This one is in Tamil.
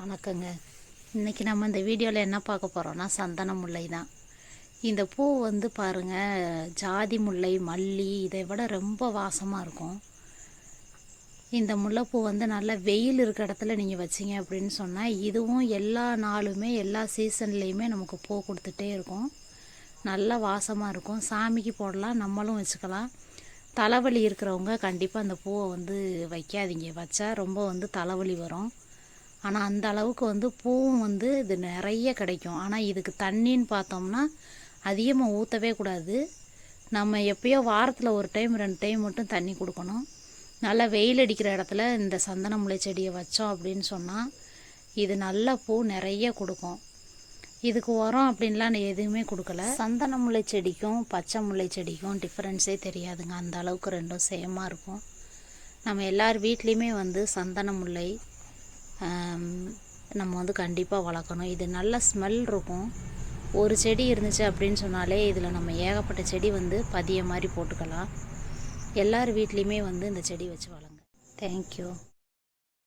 வணக்கங்க. இன்றைக்கி நம்ம இந்த வீடியோவில் என்ன பார்க்க போகிறோம்னா சந்தன முல்லை தான் இந்த பூ வந்து பாருங்கள் ஜாதி முல்லை மல்லி இதை விட ரொம்ப வாசமாக இருக்கும். இந்த முல்லைப்பூ வந்து நல்லா வெயில் இருக்கிற இடத்துல நீங்கள் வச்சிங்க அப்படின்னு சொன்னால் இதுவும் எல்லா நாளுமே எல்லா சீசன்லேயுமே நமக்கு பூ கொடுத்துட்டே இருக்கும். நல்லா வாசமாக இருக்கும். சாமிக்கு போடலாம் நம்மளும் வச்சுக்கலாம். தலைவலி இருக்கிறவங்க கண்டிப்பாக அந்த பூவை வந்து வைக்காதீங்க. வச்சா ரொம்ப வந்து தலைவலி வரும். ஆனால் அந்த அளவுக்கு வந்து பூவும் வந்து இது நிறைய கிடைக்கும். ஆனால் இதுக்கு தண்ணின்னு பார்த்தோம்னா அதிகமாக ஊற்றவே கூடாது. நம்ம எப்பயோ வாரத்தில் ஒரு டைம் ரெண்டு டைம் மட்டும் தண்ணி கொடுக்கணும். நல்லா வெயில் அடிக்கிற இடத்துல இந்த சந்தன முளை செடியை வச்சோம் அப்படின்னு சொன்னால் இது நல்ல பூ நிறைய கொடுக்கும். இதுக்கு உரம் அப்படின்லாம் நான் எதுவுமே கொடுக்கல. சந்தன முளை செடிக்கும் பச்சை முல்லை செடிக்கும் டிஃப்ரென்ஸே தெரியாதுங்க. அந்த அளவுக்கு ரெண்டும் சேமாக இருக்கும். நம்ம எல்லார் வீட்லேயுமே வந்து சந்தன முல்லை நம்ம வந்து கண்டிப்பாக வளர்க்கணும். இது நல்ல ஸ்மெல் இருக்கும். ஒரு செடி இருந்துச்சு அப்படின்னு சொன்னாலே இதில் நம்ம ஏகப்பட்ட செடி வந்து பதிய மாதிரி போட்டுக்கலாம். எல்லார் வீட்லேயுமே வந்து இந்த செடி வச்சு வளங்க தேங்க்யூ